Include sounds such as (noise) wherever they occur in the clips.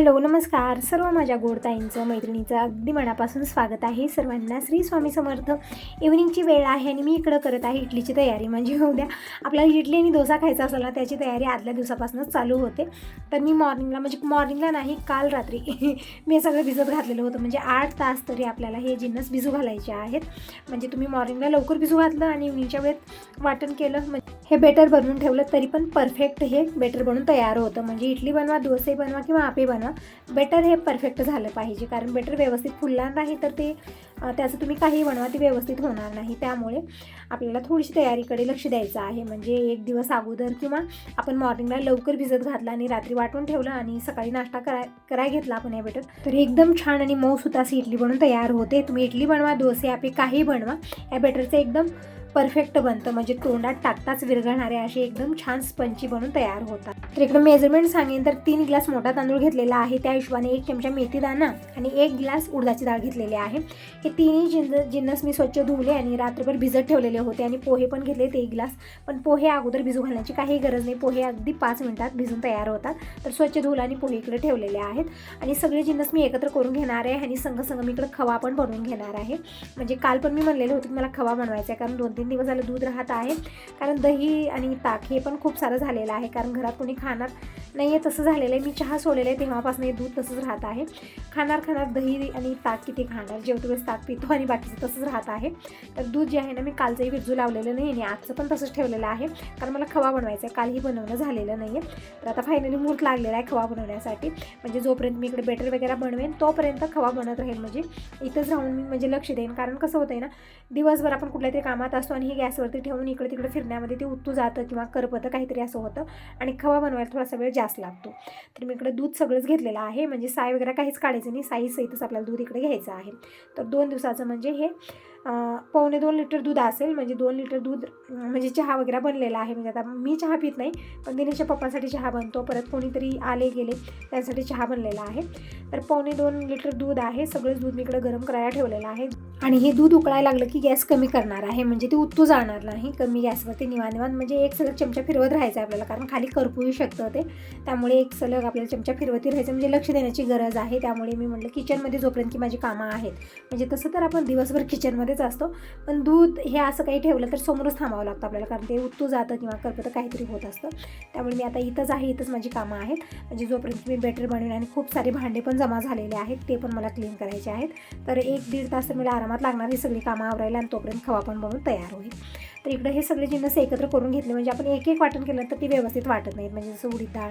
Hello नमस्कार. सर्व माझ्या गोडताईंचं मैत्रिणीचं अगदी मनापासून स्वागत आहे. सर्वांना श्री स्वामी समर्थ. इव्हनिंगची वेळ आहे आणि मी इकडं करत आहे इडलीची तयारी. म्हणजे उद्या आपल्याला इडली आणि डोसा खायचा असेल ना त्याची तयारी आदल्या दिवसापासूनच चालू होते. तर मी मॉर्निंगला म्हणजे मॉर्निंगला नाही काल रात्री (laughs) मी हे सगळं भिजत घातलेलं होतं. म्हणजे आठ तास तरी आपल्याला हे जिन्नस भिजू घालायचे आहेत. म्हणजे तुम्ही मॉर्निंगला लवकर भिजू घातलं आणि इव्हनिंगच्या वेळेत वाटण केलं. म्हणजे हे बेटर बनवून ठेवलं तरी पण परफेक्ट हे बेटर बनून तयार होतं. म्हणजे इडली बनवा डोसे बनवा किंवा आपे बनवा. बेटर हे परफेक्ट झालं पाहिजे. कारण बेटर व्यवस्थित फुलणार नाही तर ते त्याचं तुम्ही काही बनवा ते व्यवस्थित होणार नाही. त्यामुळे आपल्याला थोडीशी तयारीकडे लक्ष द्यायचं आहे. म्हणजे एक दिवस अगोदर किंवा आपण मॉर्निंगला लवकर भिजत घातला आणि रात्री वाटून ठेवलं आणि सकाळी नाश्ता कराय कराय घेतला आपण या बेटर तर एकदम छान आणि मऊ अशी इडली बनवून तयार होते. तुम्ही इडली बनवा डोसे आपे काही बनवा. या बेटरचं एकदम परफेक्ट बनतं. म्हणजे तोंडात टाकताच विरघळणारे असे एकदम छान स्पंची बनून तयार होतात. तर इकडं मेजरमेंट सांगेन. तर तीन ग्लास मोठा तांदूळ घेतलेला आहे. त्या हिशोबाने एक चमचा मेथी दाणा आणि एक ग्लास उडदाची डाळ घेतलेली आहे. हे तिन्ही जिन जिन्नस मी स्वच्छ धुवले आणि रात्रभर भिजत ठेवलेले होते आणि पोहे पण घेतले ते एक ग्लास. पण पोहे अगोदर भिजू घालण्याची काही गरज नाही. पोहे अगदी पाच मिनिटात भिजून तयार होतात. तर स्वच्छ धुवलं आणि पोहे इकडे ठेवलेले आहेत. आणि सगळे जिन्नस मी एकत्र करून घेणार आहे आणि संघ संघ मी इकडे खवा पण बनवून घेणार आहे. म्हणजे काल पण मी म्हणलेलं होतं की मला खवा बनवायचा आहे. कारण दोन तीन दिवस झालं दूध राहत आहे. कारण दही आणि ताक हे पण खूप सारं झालेलं आहे. कारण घरात कोणी खाणार नाही आहे तसं झालेलं आहे. मी चहा सोडलेलं आहे तेव्हापासून हे दूध तसंच राहत आहे. खाणार खाणार दही आणि ताक किती खाणार जेवतो वेळेस ताक पितो आणि बाकीचं तसंच राहत आहे. तर दूध जे आहे ना मी कालचंही विरजू लावलेलं नाही आणि आजचं पण तसंच ठेवलेलं आहे. कारण मला खवा बनवायचा आहे. कालही बनवणं झालेलं नाही आहे तर आता फायनली मूर्त लागलेला आहे खवा बनवण्यासाठी. म्हणजे जोपर्यंत मी इकडे बेटर वगैरे बनवेन तोपर्यंत खवा बनत राहील. म्हणजे इथंच राहून मी म्हणजे लक्ष देईन. कारण कसं होतं आहे ना दिवसभर आपण कुठल्या तरी कामात असतो आणि हे गॅसवरती ठेवून इकडे तिकडे फिरण्यामध्ये ते उत्तू जातं किंवा करपतं काहीतरी असं होतं. आणि खवा बनवायला थोडासा वेळ जास्त लागतो. तर मी इकडे दूध सगळंच घेतलेलं आहे. म्हणजे साय वगैरे काहीच काढायचं नाही. साई सहितच आपल्याला दूध इकडे घ्यायचं आहे. तर दोन दिवसाचं म्हणजे हे पावणे दोन लिटर दूध असेल म्हणजे दोन लिटर दूध म्हणजे चहा वगैरे बनलेला आहे. म्हणजे आता मी चहा पित नाही पण दिनेशच्या पप्पासाठी चहा बनतो. परत कोणीतरी आले गेले त्यासाठी चहा बनलेला आहे. तर पावणे दोन लिटर दूध आहे. सगळंच दूध मी इकडं गरम करायला ठेवलेलं आहे. आणि हे दूध उकळायला लागलं की गॅस कमी करणार आहे. म्हणजे ते उत्तू जाणार नाही. कमी गॅसवरती निवान निवान म्हणजे एक सलग चमचा फिरवत राहायचं आहे आपल्याला. कारण खाली करपूही शकतं ते. त्यामुळे एक सलग आपल्याला चमचा फिरवती राहायचं. म्हणजे लक्ष देण्याची गरज आहे. त्यामुळे मी म्हटलं किचनमध्ये जोपर्यंत की माझी कामं आहेत. म्हणजे तसं तर आपण दिवसभर किचनमध्ये किचनमध्येच असतो. पण दूध हे असं काही ठेवलं तर समोरच थांबावं लागतं आपल्याला कारण ते उत्तू जातं किंवा करपतं काहीतरी होत असतं. त्यामुळे मी आता इथंच आहे इथंच माझी कामं आहेत. म्हणजे जोपर्यंत मी बेटर बनवेन आणि खूप सारे भांडे पण जमा झालेले आहेत ते पण मला क्लीन करायचे आहेत. तर एक दीड तास तर मला आरामात लागणार ही सगळी कामं आवरायला आणि तोपर्यंत खवा पण बनवून तयार होईल. तर इकडं हे सगळे जिन्नस एकत्र करून घेतले. म्हणजे आपण एक एक वाटण केलं तर ती व्यवस्थित वाटत नाहीत. म्हणजे जसं उडीद डाळ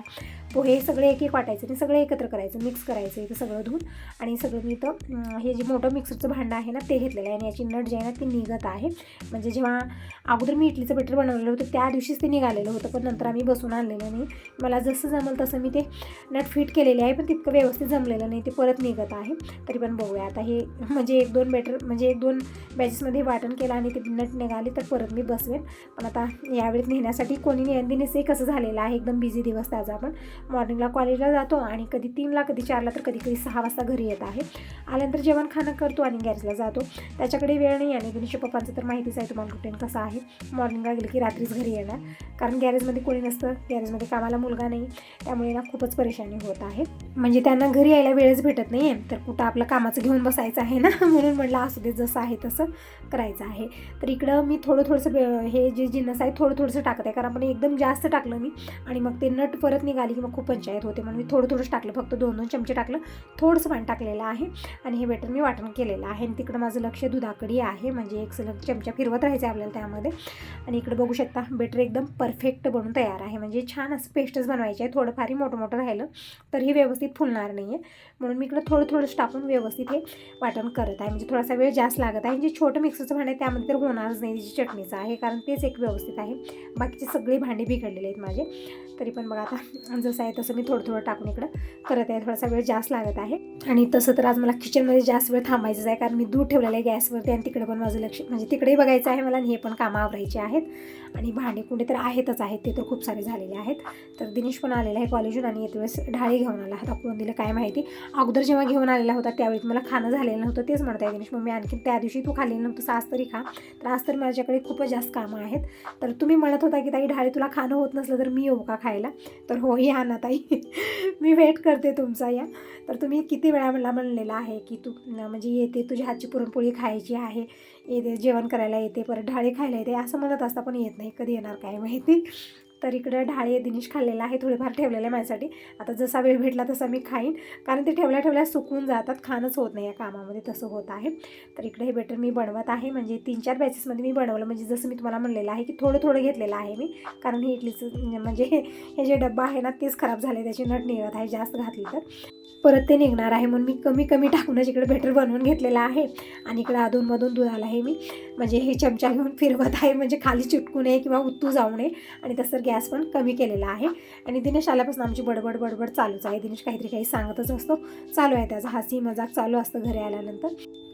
पोहे हे सगळे एक एक वाटायचं आणि सगळे एकत्र करायचं. मिक्स करायचं इथं सगळं धुवून. आणि सगळं मी इथं हे जे मोठं मिक्सरचं भांडं आहे ना ते घेतलेलं आहे. आणि याची नट जी आहे ना ती निघत आहे. म्हणजे जेव्हा अगोदर मी इडलीचं बटर बनवलेलं होतं त्या दिवशीच ते निघालेलं होतं. पण नंतर आम्ही बसून आणलेलं नाही. मला जसं जमल तसं मी ते नट फिट केलेले आहे पण तितकं व्यवस्थित जमलेलं नाही. ते परत निघत आहे. तरी पण बघूया. आता हे म्हणजे एक दोन बेटर म्हणजे एक दोन बॅचेसमध्ये वाटण केलं आणि ते नट निघाली तर परत मी बसवेन. पण आता यावेळेत नेण्यासाठी कोणी नेंदिनेसे कसं झालेलं आहे? एकदम बिझी दिवस त्याचा आपण मॉर्निंगला कॉलेजला जातो आणि कधी तीनला कधी चारला तर कधी कधी सहा वाजता घरी येत आहे. आल्यानंतर जेवण खाणं करतो आणि गॅरेजला जातो. त्याच्याकडे वेळ नाही आणि गणेश पप्पांचं तर माहितीच आहे तुम्हाला रुटीन कसं आहे. मॉर्निंगला गेलं की रात्रीच घरी येणार. कारण गॅरेजमध्ये कोणी नसतं. गॅरेजमध्ये कामाला मुलगा नाही. त्यामुळे ना खूपच परेशानी होत आहे. म्हणजे त्यांना घरी यायला वेळच भेटत नाही आहे तर कुठं आपलं कामाचं घेऊन बसायचं आहे ना? (laughs) म्हणून म्हटलं असू दे जसं आहे तसं करायचं आहे. तर इकडं मी थोडं थोडंसं बे- हे जे जिन्नस आहे थोडं थोडंसं टाकत आहे. कारण आपण एकदम जास्त टाकलं मी. आणि मग ते नट परत निघाली की मग खूप पंचायत होते. म्हणून मी थोडं थोडंच टाकलं. फक्त दोन दोन चमचे टाकलं. थोडंसं पाणी टाकलेलं आहे. आणि हे बेटर मी वाटण केलेलं आहे. आणि तिकडं माझं लक्ष दुधाकडे आहे. म्हणजे एक सलग चमचा फिरवत राहायचं आहे आपल्याला त्यामध्ये. आणि इकडे बघू शकता बेटर एकदम परफेक्ट बनून तयार आहे. म्हणजे छान असं पेस्टच बनवायची आहे. थोडंफारही मोठं मोठं राहिलं तर हे व्यवस्थित फुलणार नाही आहे म्हणून मी इकडं थोडं थोडंच टाकून व्यवस्थित हे वाटण करत आहे. म्हणजे थोडासा वेळ जास्त लागत आहे. जे छोटं मिक्सरचं भांडं आहे त्यामध्ये तर होणारच नाही. जी चटणीचा आहे कारण तेच एक व्यवस्थित आहे. बाकीचे सगळी भांडी बिघडलेली आहेत माझे. तरी पण बघा आता जसं आहे तसं मी थोडं थोडं टाकून इकडं. करत आहे थोडासा वेळ जास्त लागत आहे. आणि तसं तर आज मला किचनमध्ये जास्त वेळ थांबायचंच आहे कारण मी दूध ठेवलेलं आहे गॅसवरती आणि तिकडे पण माझं लक्ष म्हणजे तिकडेही बघायचं आहे मला आणि हे पण कामं आवरायचे आहेत. आणि भांडे कुंडे तर आहेतच आहेत. ते तर खूप सारे झालेले आहेत. तर दिनेश पण आलेला आहे कॉलेजून आणि येते वेळेस ढाळे घेऊन आला होता. कोण दिलं काय माहिती? अगोदर जेव्हा घेऊन आलेला होता त्यावेळी मला खाणं झालेलं नव्हतं. तेच म्हणत आहे दिनेश मग मी आणखी त्या दिवशी तू खाल्लेलं नव्हतं आज तरी खा. तर आज तर माझ्याकडे खूपच जास्त कामं आहेत. तर तुम्ही म्हणत होता की ताई ढाळी तुला खाणं होत नसलं तर मी येऊ का खायला? तर हो या ना ताई. (laughs) मी वेट करते तुमचा या. तर तुम्ही किती वेळा मला म्हणलेला आहे की तू म्हणजे येते तुझ्या हातची पुरणपोळी खायची आहे. येते जेवण करायला येते परत ढाळे खायला येते असं म्हणत असता पण येत नाही कधी येणार काय माहिती. तर इकडं ढाळे दिनेश खाल्लेला आहे थोडेफार ठेवलेलं आहे माझ्यासाठी. आता जसा वेळ भेटला तसा मी खाईन. कारण ते ठेवल्या ठेवल्या सुकून जातात खाणंच होत नाही या कामामध्ये तसं होत आहे. तर इकडे हे बेटर मी बनवत आहे. म्हणजे तीन चार बॅचेसमध्ये मी बनवलं. म्हणजे जसं मी तुम्हाला म्हणलेलं आहे की थोडं थोडं घेतलेलं आहे मी. कारण हे इडलीचं म्हणजे हे जे डब्बा आहे ना तेच खराब झाले त्याची नट निघत आहे जास्त घातली तर. परत ते निघणार आहे म्हणून मी कमी कमी टाकूनच इकडे बेटर बनवून घेतलेलं आहे. आणि इकडे अधूनमधून दुधाला आहे मी म्हणजे हे चमचा घेऊन फिरवत आहे म्हणजे खाली चिटकू नये किंवा उत्तू जाऊ नये. आणि तसं गॅस पण कमी केलेला आहे. आणि दिनेश आल्यापासून आमची बडबड बडबड चालूच आहे. दिनेश काहीतरी काही सांगतच असतो. चालू आहे त्याचा. हसी मजाक चालू असतं घरी आल्यानंतर.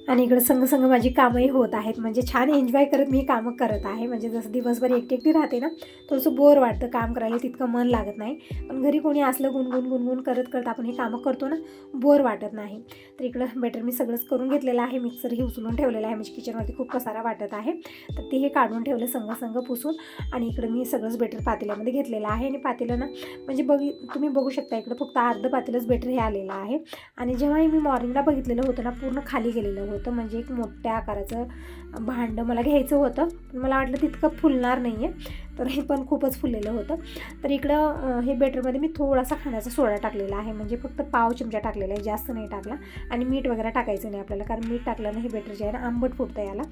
आणि इकडं संग संग माझी कामंही होत आहेत. म्हणजे छान एन्जॉय करत मी कामं करत आहे. म्हणजे जसं दिवसभर एकटी एकटी राहते ना थोडंसं बोर वाटतं काम करायला. तितकं मन लागत नाही. पण घरी कोणी असलं गुणगुण गुणगुण करत करत आपण हे कामं करतो ना बोर वाटत नाही. तर इकडं बेटर मी सगळंच करून घेतलेलं आहे. मिक्सरही उचलून ठेवलेलं आहे. म्हणजे किचनवरती खूप पसारा वाटत आहे. तर ते हे काढून ठेवलं संग संग पुसून. आणि इकडं मी सगळंच बेटर पातेल्यामध्ये घेतलेलं आहे. आणि पातेलं ना म्हणजे बघ तुम्ही बघू शकता इकडं फक्त अर्धं पातेलंच बेटर हे आलेलं आहे. आणि जेव्हाही मी मॉर्निंगला बघितलेलं होतं ना पूर्ण खाली गेलेलं होतं. होतं. म्हणजे एक मोठ्या आकाराचं भांडं मला घ्यायचं होतं. पण मला वाटलं तितकं फुलणार नाही आहे तर हे पण खूपच फुललेलं होतं. तर इकडं हे बेटरमध्ये मी थोडासा खाण्याचा सोडा टाकलेला आहे. म्हणजे फक्त पाव चमचा टाकलेला आहे. जास्त नाही टाकला. आणि मीठ वगैरे टाकायचं नाही आपल्याला. कारण मीठ टाकलं हे बेटर जे आहे ना आंबट फुटतं याला.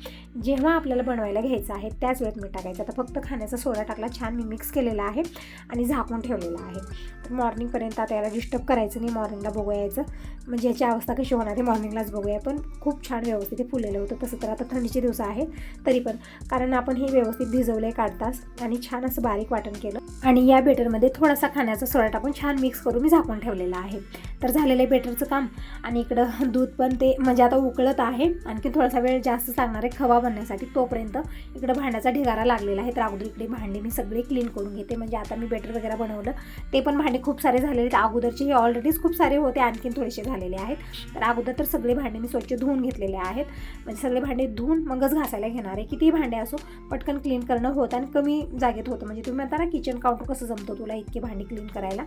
जेव्हा आपल्याला बनवायला घ्यायचं आहे त्याच वेळेत मीठ टाकायचं. आता फक्त खाण्याचा सोडा टाकला. छान मी मिक्स केलेला आहे आणि झाकून ठेवलेला आहे. तर मॉर्निंगपर्यंत आता याला डिस्टर्ब करायचं नाही. मॉर्निंगला बघूया यायचं म्हणजे याची अवस्था कशी होणार आहे मॉर्निंगलाच बघूया. पण खूप छान व्यवस्थित हे फुललेलं होतं. तसं तर आता थंडीचे दिवस आहे तरी पण. कारण आपण हे व्यवस्थित भिजवलं आहे काढताच. आणि छान असं बारीक वाटण केलं. आणि या बेटरमध्ये थोडासा खाण्याचा सोडा टाकून छान मिक्स करून मी झाकून ठेवलेला आहे. तर झालेलं आहे बेटरचं काम. आणि इकडं दूध पण ते म्हणजे आता उकळत आहे. आणखी थोडासा वेळ जास्त लागणार आहे खवा बनण्यासाठी तोपर्यंत. इकडं भांड्याचा ढिगारा लागलेला आहे. तर अगोदर इकडे भांडी मी सगळी क्लीन करून घेते. म्हणजे आता मी बेटर वगैरे बनवलं. ते पण भांडे खूप सारे झालेले आहेत. अगोदरचे हे ऑलरेडीच खूप सारे होते. आणखीन थोडेसे झालेले आहेत. तर अगोदर तर सगळे भांडे मी स्वच्छ धुवून घेतलेले आहेत. म्हणजे सगळे भांडे धुवून मगच घासायला घेणार आहे. किती भांडे असो पटकन क्लीन करणं होतं आणि कमी जागेत होतं. म्हणजे तुम्ही म्हणता ना किचन काउंटर कसं जमतं तुला इतके भांडी क्लीन करायला?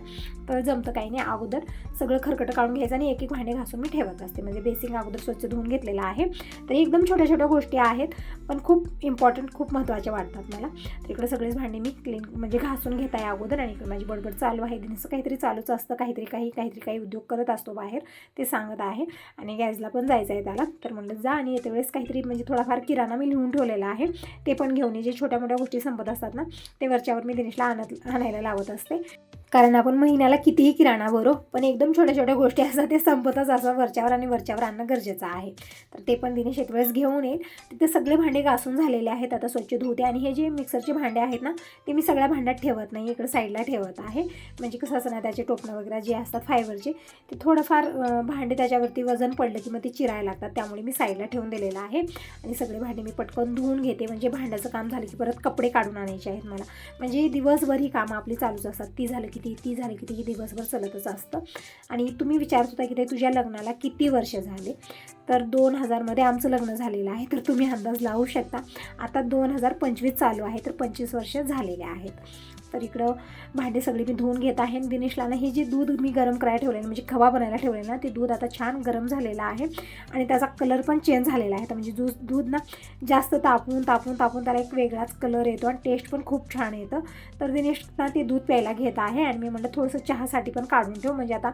तर जमतं काही नाही. अगोदर सगळं खरकटं काढून घ्यायचं आणि एक एक भांडे घासून मी ठेवत असते. म्हणजे बेसिंग अगोदर स्वच्छ धुवून घेतलेलं आहे. तर एकदम छोट्या छोट्या गोष्टी आहेत पण खूप इम्पॉर्टंट खूप महत्त्वाच्या वाटतात मला. तर इकडे सगळेच भांडे मी क्लीन म्हणजे घासून घेत आहे अगोदर आणि इकडे माझी बडबड चालू आहे. दिनचं काहीतरी चालूच असतं. काहीतरी काही काहीतरी काही उद्योग करत असतो बाहेर ते सांगत आहे. आणि गॅसला पण जायचं आहे त्याला. तर म्हणलं जा आणि येते वेळेस काहीतरी म्हणजे थोडाफार किराणा मी लिहून ठेवलेला आहे. ते पण घेऊन ये. जे छोट्या मोठ्या गोष्टी संपत असतात ना ते वरच्यावर मी दिनेशला आणत आणायला लावत असते. कारण आपण महिन्याला कितीही किराणा भरो पण एकदम छोट्या छोट्या गोष्टी असतात ते संपतच असं वरच्यावर आणि वरच्यावर आणणं गरजेचं आहे. तर ते पण दिनेश एक वेळेस घेऊन येईल. तिथे सगळे भांडे घासून झालेले आहेत आता स्वच्छ धुते आणि हे जे मिक्सरचे भांडे आहेत ना ते मी सगळ्या भांड्यात ठेवत नाही इकडे साईडला ठेवत आहे. म्हणजे कसं असं ना त्याचे टोपणं वगैरे जे असतात फायबरचे ते थोडंफार भांडे त्याच्यावरती वजन पडलं की मग ते चिरायला लागतात. त्यामुळे मी साईडला ठेवून दिलेलं आहे. आणि सगळे भांडे मी पटकन धुवून घेते. म्हणजे भांड्याचं काम झालं की परत कपडे काढून आणायचे आहेत मला. म्हणजे दिवसभर ही कामं आपली चालूच असतात. ती झालं किती ती झाली किती ही दिवसभर चालतच असतं. आणि तुम्ही विचारत होता की ते तुझ्या लग्नाला किती वर्ष झाले? तर दोन हजारमध्ये आमचं लग्न झालेलं आहे तर तुम्ही अंदाज लावू शकता. आता दोन हजार पंचवीस चालू आहे तर पंचवीस वर्ष झालेले आहेत. तर इकडं भांडे सगळे मी धुवून घेत आहे. दिनेशला ना हे जे दूध मी गरम करायला ठेवलेलं म्हणजे खवा बनायला ठेवलेलं ना ते दूध आता छान गरम झालेलं आहे. आणि त्याचा कलर पण चेंज झालेला आहे. तर म्हणजे दूध दूध ना जास्त तापवून तापवून तापवून त्याला एक वेगळाच कलर येतो आणि टेस्ट पण खूप छान येतं. तर दिनेश ना ते दूध प्यायला घेत आहे आणि मी म्हटलं थोडंसं चहासाठी पण काढून ठेव. म्हणजे आता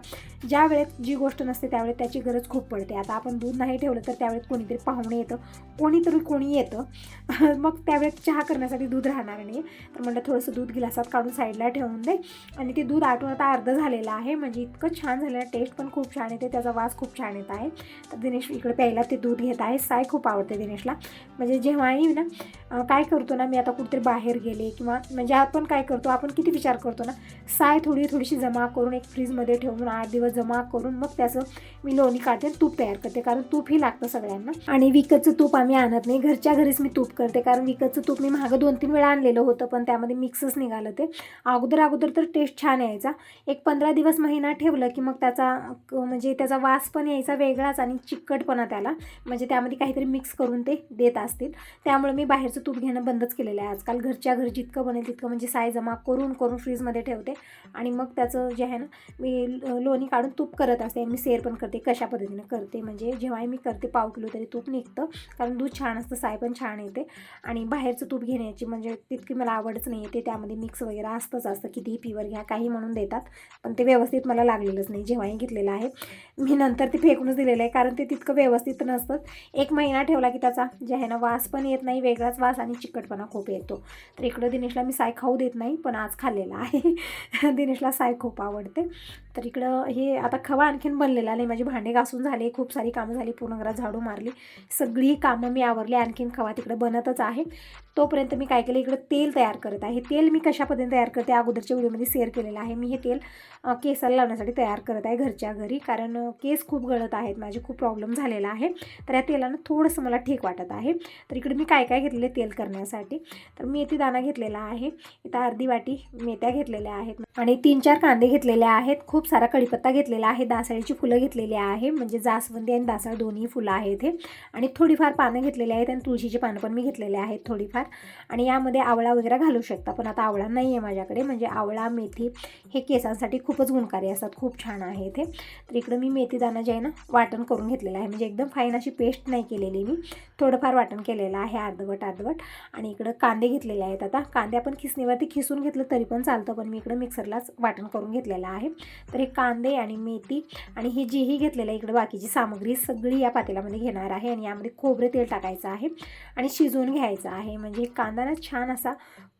ज्या वेळेत जी गोष्ट नसते त्यावेळेत त्याची गरज खूप पडते. आता आपण दूध नाही ठेवलं तर त्यावेळेत कोणीतरी पाहुणे येतं. कोणीतरी कोणी येतं. (laughs) मग त्यावेळेत चहा करण्यासाठी दूध राहणार नाही. तर म्हटलं थोडंसं दूध गिलासात ग्लासात काढून साईडला ठेवून दे. आणि ते दूध आटून आता अर्धं झालेलं आहे. म्हणजे इतकं छान झालेलं टेस्ट पण खूप छान येते. त्याचा वास खूप छान येत आहे. तर दिनेश इकडे प्यायला ते दूध घेत आहे. साय खूप आवडते दिनेशला. म्हणजे जेव्हाही ना काय करतो ना मी आता कुठेतरी बाहेर गेले किंवा म्हणजे आपण काय करतो आपण किती विचार करतो ना साय थोडी थोडीशी जमा करून एक फ्रीजमध्ये ठेवून आठ दिवस जमा करून मग त्याचं मी लोणी काढते तूप तयार करते. कारण तूप ही लागतं सगळ्यांना. आणि विकतचं तूप आम्ही आणत नाही. घरच्या घरीच मी तूप करते. कारण विकतचं तूप मी मागं दोन तीन वेळा आणलेलं होतं पण त्यामध्ये मिक्सच निघालं ते अगोदर अगोदर तर टेस्ट छान यायचा. एक पंधरा दिवस महिना ठेवलं की मग त्याचा क- म्हणजे त्याचा वास पण यायचा वेगळाच आणि चिकटपणा त्याला. म्हणजे त्यामध्ये काहीतरी मिक्स करून ते देत असतील. त्यामुळे मी बाहेरचं तूप घेणं बंदच केलेलं आहे आजकाल. घरच्या घर जितकं बनेल तितकं म्हणजे साय जमा करून करून फ्रीजमध्ये ठेवते. आणि मग त्याचं जे आहे ना मी लोणी काढून तूप करत असते. आणि मी सेर पण करते कशा पद्धतीनं करते. म्हणजे जेव्हाही मी करते पाव किलो तरी तूप निघतं. कारण दूध छान असतं साय पण छान येते. आणि बाहेरचं तूप घेण्याची म्हणजे तितकी मला आवडच नाही येते त्यामध्ये मिक्स वगैरे असतंच असतं कितीही पिवर घ्या काही म्हणून देतात. पण ते व्यवस्थित मला लागलेलंच नाही जेव्हाही घेतलेलं आहे. मी नंतर ते फेकूनच दिलेलं आहे कारण ते तितकं व्यवस्थित नसतं. एक महिना ठेवला की त्याचा जे आहे ना वास पण येत नाही वेगळाच वास आणि चिकटपणा खूप येतो. तर इकडं दिनेशला मी साय खाऊ देत नाही पण आज खाल्लेला आहे. (laughs) दिनेशला साय खूप आवडते. तर इकडं हे आता खवा आणखीन बनलेला नाही माझी भांडे घासून झाले खूप सारी कामं झाली पूर्ण घरात झाडू मारली. सगळी कामं मी आवरली आणखीन खवा तिकडं बनतच आहे. तोपर्यंत मी काय केलं इकडं तेल तयार करत आहे. तेल मी कशा पद्धतीने तयार करते. अगोदरच्या व्हिडिओमध्ये शेअर केलेलं आहे. मी हे तेल केसाला लावण्यासाठी तयार करत आहे घरच्या घरी. कारण केस खूप गळत आहेत. माझे खूप प्रॉब्लेम झालेला आहे. तर या तेलानं थोडंसं मला ठीक वाटत आहे. तर इकडे मी काय काय घेतलेले तेल करण्यासाठी? तर मेथी दाणा घेतलेला आहे. इथं अर्धी वाटी मेथ्या घेतलेल्या आहेत. आणि तीन चार कांदे घेतलेले आहेत. खूप सारा कढीपत्ता घेतलेला आहे. दासाळीची फुलं घेतलेली आहे. म्हणजे जास्वंदी आणि दासाळ दोन्ही फुलं आहेत हे. आणि थोडीफार पानं घेतलेली आहेत. आणि तुळशीची पानं पण मी घेतलेले आहेत थोडीफार. आणि यामध्ये आवळा वगैरे घालू शकता. पण आता आवळा नाही नाही आहे माझ्याकडे. म्हणजे आवळा मेथी हे केसांसाठी खूपच गुणकारी असतात. खूप छान आहे ते. तर इकडं मी मेथीदाना जे आहे ना वाटण करून घेतलेलं आहे. म्हणजे एकदम फाईन अशी पेस्ट नाही केलेली मी. थोडंफार वाटण केलेलं आहे अर्धवट अर्धवट. आणि इकडं कांदे घेतलेले आहेत आता. कांदे आपण खिसणीवरती खिसून घेतलं तरी पण चालतं पण मी इकडं मिक्सरलाच वाटण करून घेतलेलं आहे. तर हे कांदे आणि मेथी आणि ही जीही घेतलेलं आहे इकडं बाकीची सामग्री सगळी या पातेल्यामध्ये घेणार आहे. आणि यामध्ये खोबरे तेल टाकायचं आहे आणि शिजवून घ्यायचं आहे. म्हणजे कांदा ना छान असा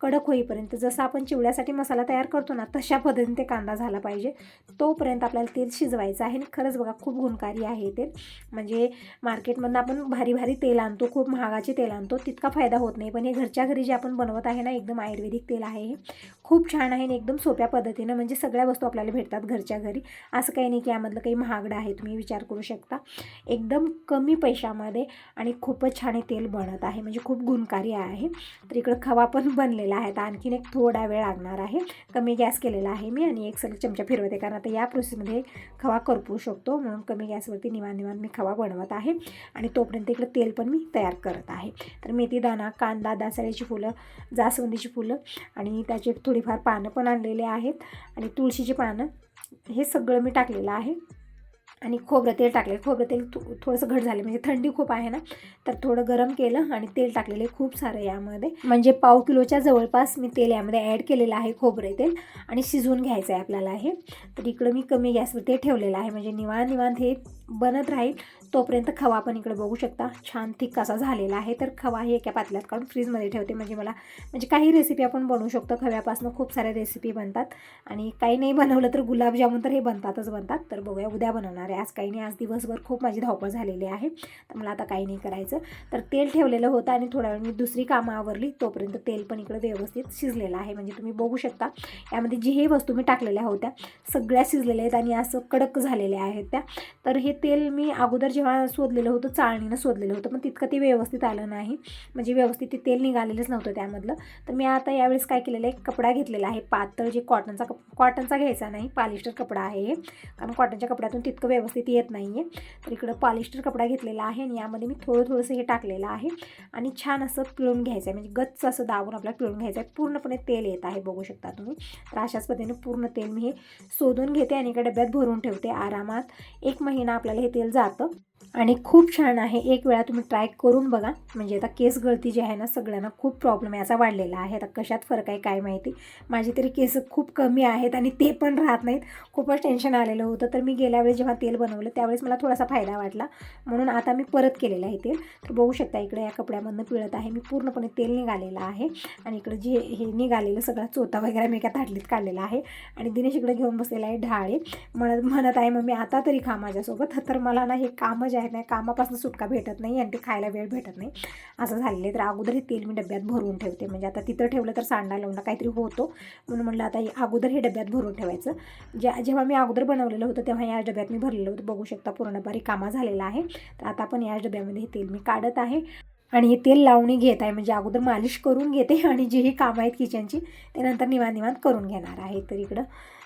कडक होईपर्यंत जसं आपण चिवड्यासाठी मसाला तयार करतो ना तशा पद्धतीने ते कांदा झाला पाहिजे. तोपर्यंत आपल्याला तेल शिजवायचं आहे. आणि खरंच बघा खूप गुणकारी आहे ते. म्हणजे मार्केटमधनं आपण भारी भारी तेल आणतो खूप महागाचे तेल आणतो तितका फायदा होत नाही. पण हे घरच्या घरी जे आपण बनवत आहे ना एकदम आयुर्वेदिक तेल आहे हे. खूप छान आहे आणि एकदम सोप्या पद्धतीनं म्हणजे सगळ्या वस्तू आपल्याला भेटतात घरच्या घरी. असं काही नाही की यामधलं काही महागडं आहे तुम्ही विचार करू शकता. एकदम कमी पैशामध्ये आणि खूपच छान हे तेल बनत आहे. म्हणजे खूप गुणकारी आहे. तर इकडं खवा पण बनलेला आहे. आता आणखीन एक थोडा वेळ लागणार आहे. कमी गॅस केलेला आहे मी आणि एक सलग चमचा फिरवते. कारण आता या प्रोसेसमध्ये खवा करपू शकतो. म्हणून कमी गॅसवरती निवान निवान मी खवा बनवत आहे. आणि तोपर्यंत इकडं तेल पण मी तयार करत आहे. तर मेथीदाना कांदा दासाळीची फुलं जास्वंदीची फुलं आणि त्याचे थोडीफार पानं पण आणलेले आहेत. आणि तुळशीची पानं हे सगळं मी टाकलेलं आहे. आणि खोबरं तेल टाकले. खोबरं तेल थो थोडंसं घट झाले. म्हणजे थंडी खूप आहे ना तर थोडं गरम केलं आणि तेल टाकलेले खूप सारं यामध्ये. म्हणजे पाव किलोच्या जवळपास मी तेल यामध्ये ॲड केलेलं आहे खोबरे तेल. आणि शिजवून घ्यायचं आहे आपल्याला हे. तर इकडं मी कमी गॅसवर ते ठेवलेलं आहे. म्हणजे निवांत निवांत हे बनत राहील. तोपर्यंत खवा पण इकडे बघू शकता. छान थिक असा झालेला आहे. तर खवा हे एका पातल्यात काढून फ्रीजमध्ये ठेवते. म्हणजे मला म्हणजे काही रेसिपी आपण बनवू शकतो. खव्यापासून खूप साऱ्या रेसिपी बनतात. आणि काही नाही बनवलं तर गुलाबजामुन तर हे बनतातच बनतात. तर बघूया उद्या बनवणार आहे. आज काही नाही. आज दिवसभर खूप माझी धावपळ झालेली आहे. तर मला आता काही नाही करायचं. तर तेल ठेवलेलं होतं आणि थोड्या वेळ मी दुसरी कामं आवरली. तोपर्यंत तेल पण इकडं व्यवस्थित शिजलेलं आहे. म्हणजे तुम्ही बघू शकता. यामध्ये जी वस्तू मी टाकलेल्या होत्या सगळ्या शिजलेल्या आहेत आणि असं कडक झालेल्या आहेत त्या. तर हे तेल मी अगोदर जेव्हा शोधलेलं होतं चाळणीनं शोधलेलं होतं पण तितकं ते व्यवस्थित आलं नाही. म्हणजे व्यवस्थित ते तेल निघालेलंच नव्हतं त्यामधलं. तर मी आता यावेळेस काय केलेलं आहे कपडा घेतलेला आहे. पातळ जे कॉटनचा कप कॉटनचा घ्यायचा नाही पॉलिस्टर कपडा आहे हे. कारण कॉटनच्या कपड्यातून तितकं व्यवस्थित येत नाही आहे तर इकडं पॉलिस्टर कपडा घेतलेला आहे आणि यामध्ये मी थोडं थोडंसं हे टाकलेलं आहे. आणि छान असं पिळून घ्यायचं आहे. म्हणजे गच्च असं दाबून आपल्याला पिळून घ्यायचं आहे. पूर्णपणे तेल येत आहे बघू शकता तुम्ही. तर अशाच पद्धतीने पूर्ण तेल मी हे शोधून घेते आणि एका डब्यात भरून ठेवते आरामात. एक महिना आपल्याला हे तेल जातं. आणि खूप छान आहे. एक वेळा तुम्ही ट्राय करून बघा. म्हणजे आता केस गळती जी आहे ना सगळ्यांना खूप प्रॉब्लेम याचा वाढलेला आहे. आता कशात फरक आहे काय माहिती? माझे तरी केस खूप कमी आहेत आणि ते पण राहत नाहीत. खूपच टेन्शन आलेलं होतं. तर मी गेल्या वेळेस जेव्हा तेल बनवलं त्यावेळेस मला थोडासा फायदा वाटला. म्हणून आता मी परत केलेलं आहे तेल. तर बघू शकता इकडे या कपड्यामधनं पिळत आहे. मी पूर्णपणे तेल निघालेलं आहे. आणि इकडं जे हे निघालेलं सगळा चोथा वगैरे मी एका ताटलीत काढलेला आहे. आणि दिनेश इकडे घेऊन बसलेला आहे ढाळे. म्हणत म्हणत आहे मग मी आता तरी खा माझ्यासोबत. तर मला ना हे कामं जे आहेत ना कामापासून सुटका भेटत नाही आणि ते खायला वेळ भेटत नाही. असं झालेलं आहे. तर अगोदर हे तेल मी डब्यात भरून ठेवते. म्हणजे आता तिथं ठेवलं तर सांडा लावणं काहीतरी होतो. म्हणून म्हणलं आता अगोदर हे डब्यात भरून ठेवायचं. ज्या जेव्हा मी अगोदर बनवलेलं होतं तेव्हा या डब्यात मी भरलेलं होतं. बघू शकता पूर्णपारी कामा झालेला आहे. तर आता पण या डब्यामध्ये हे तेल मी काढत आहे. आणि हे तेल लावणी घेत आहे. म्हणजे अगोदर मालिश करून घेते आणि जे ही कामं आहेत किचनची ते नंतर निवांत निवांत करून घेणार आहे. तर इकडं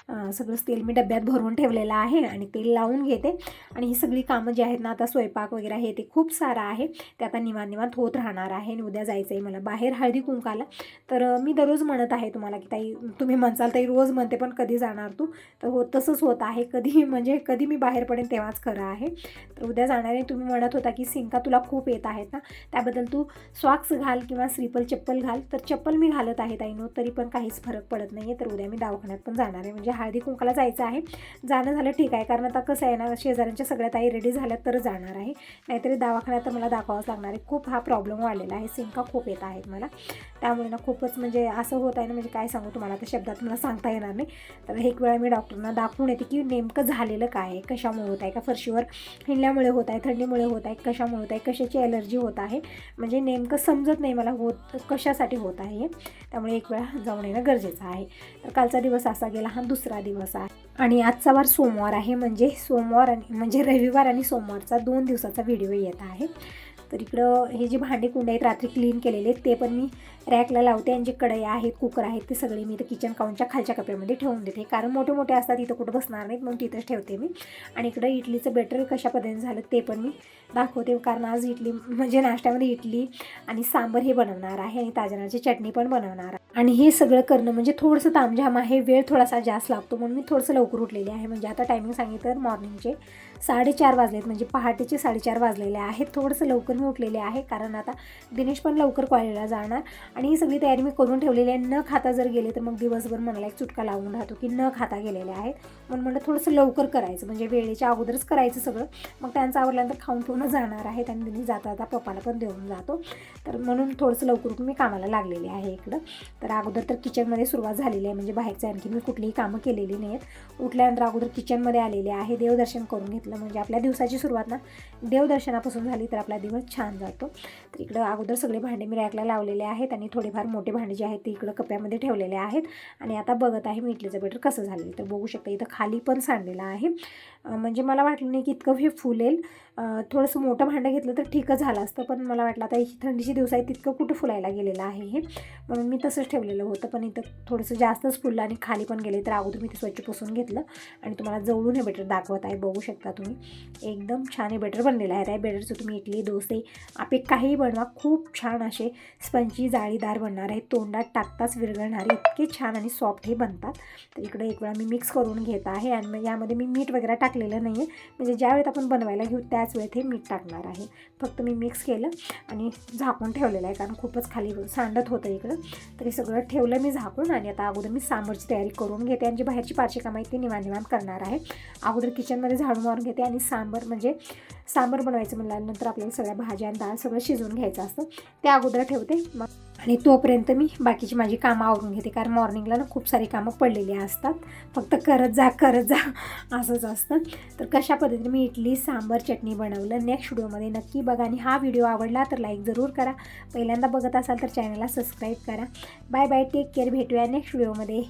सगळंच तेल मी डब्यात भरून ठेवलेलं आहे आणि तेल लावून घेते. आणि ही सगळी कामं जी आहेत ना आता स्वयंपाक वगैरे आहे ते खूप सारं आहे. ते आता निवांत निवांत होत राहणार आहे आणि उद्या जायचं आहे मला. बाहेर हळदी कुंकाला. तर मी दररोज म्हणत आहे तुम्हाला की ताई तुम्ही म्हणसाल ताई रोज म्हणते पण कधी जाणार तू? तर हो तसंच होत आहे. कधी (laughs) म्हणजे कधी मी बाहेर पडेन तेव्हाच खरं आहे. तर उद्या जाणार आहे. तुम्ही म्हणत होता की सिंका तुला खूप येत आहेत ना त्याबद्दल तू सॉक्स घाल किंवा स्लीपर चप्पल घाल. तर चप्पल मी घालत आहे ताईनो तरी पण काहीच फरक पडत नाही आहे तर उद्या मी दवाखान्यात पण जाणार आहे. म्हणजे हळदी कुंकाला जायचं आहे. जाणं झालं ठीक आहे कारण आता कसं आहे ना शेजाऱ्यांच्या सगळ्या ताई रेडी झाल्या तर जाणार आहे. नाहीतरी दवाखान्यात तर मला दाखवावंच लागणार आहे. खूप हा प्रॉब्लेम वाढलेला आहे. सिंका खूप येत आहेत मला. त्यामुळे ना खूपच म्हणजे असं होत आहे ना म्हणजे काय सांगू तुम्हाला त्या शब्दात मला सांगता येणार नाही. तर एक वेळा मी डॉक्टरना दाखवून येते की नेमकं झालेलं काय आहे कशामुळे होत आहे का फरशीवर हिंडल्यामुळे होत आहे थंडीमुळे होत आहे कशामुळे होत आहे कशाची ॲलर्जी होत आहे म्हणजे नेमकं समजत नाही मला होत कशासाठी होत आहे त्यामुळे एक वेळा जाऊन येणं गरजेचं आहे. तर कालचा दिवस असा गेला हा दुसरा दिवस आहे. आणि आजचा वार सोमवार आहे म्हणजे सोमवार आणि म्हणजे रविवार आणि सोमवारचा दोन दिवसाचा व्हिडिओ येत आहे. तर इकडं हे जे भांडे कुंडे आहेत रात्री क्लीन केलेले आहेत ते पण मी रॅकला लावते आणि जे कढई आहेत कुकर आहेत ते सगळे मी इथं किचन काउंटच्या खालच्या कप्यामध्ये ठेवून देते. कारण मोठे मोठे असतात इथं कुठं बसणार नाहीत म्हणून तिथंच ठेवते मी. आणि इकडं इडलीचं बेटर कशा पद्धतीने झालं ते पण मी दाखवते कारण आज इडली म्हणजे नाश्त्यामध्ये इडली आणि सांबर हे बनवणार आहे आणि ताजनाची चटणी पण बनवणार आहे. आणि हे सगळं करणं म्हणजे थोडंसं तामझाम आहे वेळ थोडासा जास्त लागतो म्हणून मी थोडंसं लवकर उठलेली आहे. म्हणजे आता टायमिंग सांगितलं तर मॉर्निंगचे साडेचार वाजलेत म्हणजे पहाटेचे साडेचार वाजलेले आहेत. थोडंसं लवकर मी उठलेले आहे कारण आता दिनेश पण लवकर कॉलेजला जाणार. आणि ही सगळी तयारी मी करून ठेवलेली आहे. न खाता जर गेले तर मग दिवसभर मनाला एक चुटका लावून राहतो की न खाता गेलेले आहेत. म्हणून म्हणलं थोडंसं लवकर करायचं म्हणजे वेळेच्या अगोदरच करायचं सगळं. मग त्यांचं आवडल्यानंतर खाऊन पिऊन जाणार आहेत आणि दिनेश जाता जाता पप्पाला पण देऊन जातो. तर म्हणून थोडंसं लवकर उठून मी कामाला लागलेले आहे इकडं. तर अगोदर तर किचनमध्ये सुरुवात झालेली आहे म्हणजे बाहेरचं आणखी मी कुठलीही कामं केलेली नाही आहेत उठल्यानंतर अगोदर किचनमध्ये आलेले आहे देवदर्शन करून घेतलं म्हणजे आपल्या दिवसाची सुरुवात ना देवदर्शनापासून झाली तर आपला दिवस छान जातो. तर इकडं अगोदर सगळे भांडे मी रॅकला लावलेले आहेत आणि थोडेफार मोठे भांडे जे आहेत ते इकडं कप्यामध्ये ठेवलेले आहेत. आणि आता बघत आहे मी इडलीचं बेटर कसं झालेलं तर बघू शकता इथं खाली पण सांडलेलं आहे. म्हणजे मला वाटलं नाही की इतकं हे फुलेल. थोडंसं मोठं भांडं घेतलं तर ठीकच झालं असतं पण मला वाटलं आता ही थंडीची दिवस आहे तितकं कुठं फुलायला गेलेलं आहे हे. म्हणून मी तसंच ठेवलेलं होतं पण इथं थोडंसं जास्तच फुललं आणि खाली पण गेले तर अगोदर मी ते स्वच्छ पुसून घेतलं आणि तुम्हाला जवळून हे बेटर दाखवत आहे बघू शकता तुम्ही. एकदम छान हे बेटर बनलेलं आहे. त्या बेटरचं तुम्ही इडली डोसे आपे काहीही बनवा खूप छान असे स्पंजी जाळीदार बनणार आहे तोंडात टाकताच विरघळणारे इतके छान आणि सॉफ्ट हे बनतात. तर इकडे एक वेळा मी मिक्स करून घेत आहे आणि मग यामध्ये मी मीठ वगैरे टाकलेलं नाही आहे. म्हणजे ज्या वेळेत आपण बनवायला घेऊ त्याच वेळेत हे मीठ टाकणार आहे. फक्त मी मिक्स केलं आणि झाकून ठेवलेलं आहे कारण खूपच खाली सांडत होतं इकडं. तरी सगळं ठेवलं मी झाकून आणि आता अगोदर मी सांबरची तयारी करून घेते आणि जी बाहेरची पारची कामं आहेत ती निवान निवान करणार आहे. अगोदर किचनमध्ये झाडू मारून घेते आणि सांबर म्हणजे सांबर बनवायचं म्हणल्यानंतर आपल्याला सगळ्या भाज्या आणि डाळ सगळं शिजवून घ्यायचं असतं. ते अगोदर ठेवते. मग आणि तोपर्यंत मी बाकीची माझी कामं आवरून घेते कारण मॉर्निंगला ना खूप सारी कामं पडलेली असतात. फक्त करत जा करत जा असंच असतं. तर कशा पद्धतीने मी इडली सांबर चटणी बनवलं नेक्स्ट व्हिडिओमध्ये नक्की बघा. आणि हा व्हिडिओ आवडला तर लाईक जरूर करा. पहिल्यांदा बघत असाल तर चॅनलला सबस्क्राईब करा. बाय बाय टेक केअर भेटूया नेक्स्ट व्हिडिओमध्ये